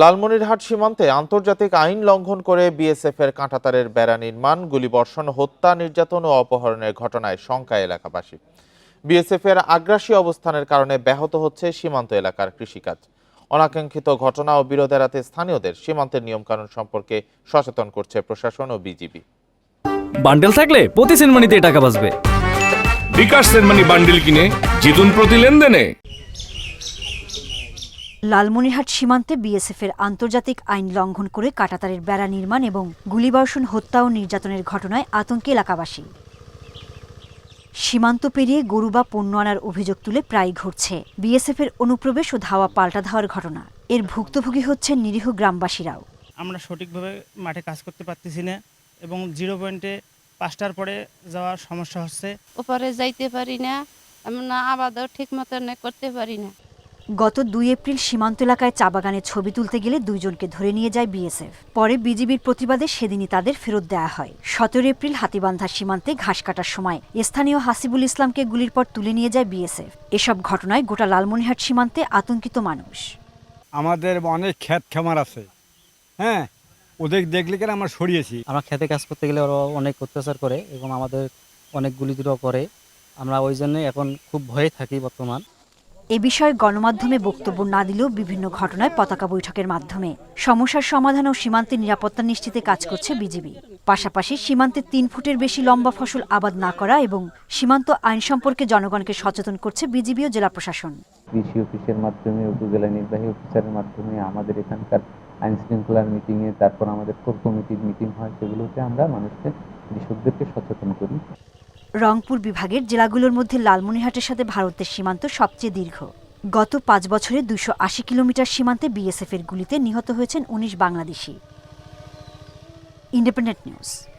লালমনিরহাট সীমান্তে আন্তর্জাতিক আইন লঙ্ঘন করে বিএসএফ এর কাঁটাতারের বেড়া নির্মাণ গুলিবর্ষণ হত্যা নির্যাতন ও অপহরণের ঘটনায় শঙ্কা এলাকাবাসী। বিএসএফ এর আগ্রাসী অবস্থানের কারণে ব্যাহত হচ্ছে সীমান্ত এলাকার কৃষিকাজ। অনাকাঙ্ক্ষিত ঘটনা ও বিরোধ এড়াতে স্থানীয়দের সীমান্তের নিয়মকানুন সম্পর্কে সচেতন করছে প্রশাসন ও বিজিবি। বান্ডেল থাকলে প্রতি সেনমানিতে টাকা বাঁচবে। বিকাশ সেনমানি বান্ডিল কিনে জিতুন প্রতি লেনদেনে। লালমনিরহাট সীমান্তে বিএসএফের আন্তর্জাতিক আইন লঙ্ঘন করে কাটাতারের বেড়া নির্মাণ এবং গুলিবর্ষণ হত্যা ও নির্যাতনের ঘটনায় আতঙ্কে এলাকাবাসী। সীমান্ত পেরিয়ে গরু বা পণ্য আনার অভিযোগ তুলে প্রায়ই ঘটছে বিএসএফের অনুপ্রবেশ ও ধাওয়া পাল্টা ধাওয়ার ঘটনা। এর ভুক্তভোগী হচ্ছেন নিরীহ গ্রামবাসীরাও। আমরা সঠিকভাবে মাঠে কাজ করতে পারতেছি না এবং জিরো পয়েন্টে পাঁচটার পরে যাওয়ার সমস্যা হচ্ছে। ওপরে যাইতে পারি না আমরা আবাদও ঠিক মতন করতে পারি না। গত দুই এপ্রিল সীমান্ত এলাকায় চা বাগানে ছবি তুলতে গেলে দুইজনকে ধরে নিয়ে যায় বিএসএফ। পরে বিজিবির প্রতিবাদে সেদিনই তাদের ফেরত দেয়া হয়। সতেরো এপ্রিল হাতিবান্ধা সীমান্তে ঘাস কাটার সময় স্থানীয় হাসিবুল ইসলামকে গুলির পর তুলে নিয়ে যায় বিএসএফ। এসব ঘটনায় গোটা লালমনিরহাট সীমান্তে আতঙ্কিত মানুষ। আমাদের অনেক ক্ষেত খামার আছে। হ্যাঁ ওদের দেখলে কেন আমরা সরিয়েছি? আমরা খেতে কাজ করতে গেলে ওরা অনেক অত্যাচার করে এবং আমাদের অনেক গুলিদুরও করে। আমরা ওই জন্য এখন খুব ভয়ে থাকি বর্তমান। এ বিষয়ে গণমাধ্যমে বক্তব্য না দিলেও বিভিন্ন ঘটনায় পতাকা বৈঠকের মাধ্যমে। সমস্যার সমাধান ও সীমান্তের নিরাপত্তা নিশ্চিতে কাজ করছে বিজিবি। পাশাপাশি সীমান্তে তিন ফুটের বেশি লম্বা ফসল আবাদ না করা এবং সীমান্ত আইন সম্পর্কে জনগণকে সচেতন করছে বিজিবি ও জেলা প্রশাসন। কৃষি অফিসের মাধ্যমে, উপজেলা নির্বাহী অফিসারের মাধ্যমে, আমাদের এখানকার আইন শৃঙ্খলার মিটিংয়ে, তারপর আমাদের কোর কমিটির মিটিং হয়, সেগুলোতে আমরা মানুষকে কৃষকদেরকে সচেতন করি। রংপুর বিভাগের জেলাগুলোর মধ্যে লালমনিহাটের সাথে ভারতের সীমান্ত সবচেয়ে দীর্ঘ। গত পাঁচ বছরে দুশো আশি কিলোমিটার সীমান্তে বিএসএফের গুলিতে নিহত হয়েছেন উনিশ বাংলাদেশি। Independent news.